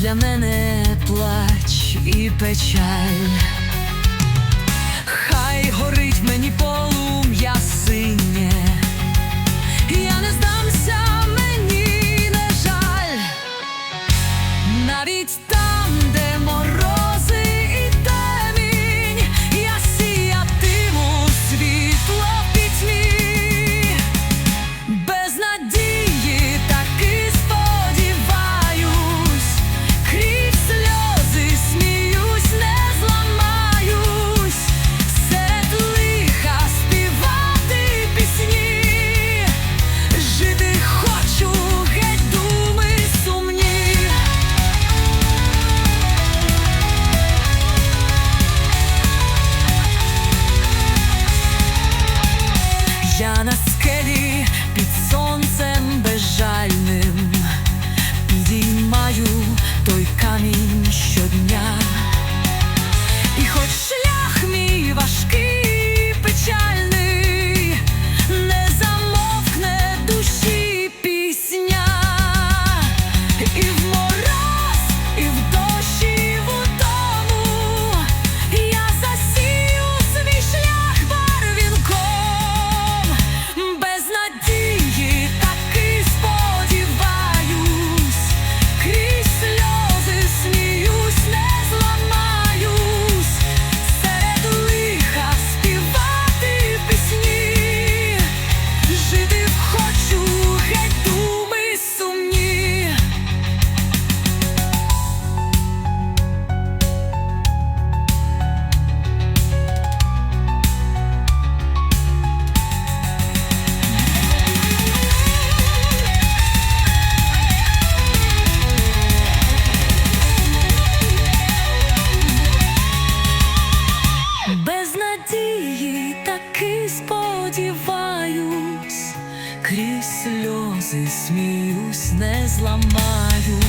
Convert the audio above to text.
для мене плач і печаль, хай горить мені полум'я синє, я не здамся мені, не жаль, навіть там, де. Серце сміюсь, не зламаю.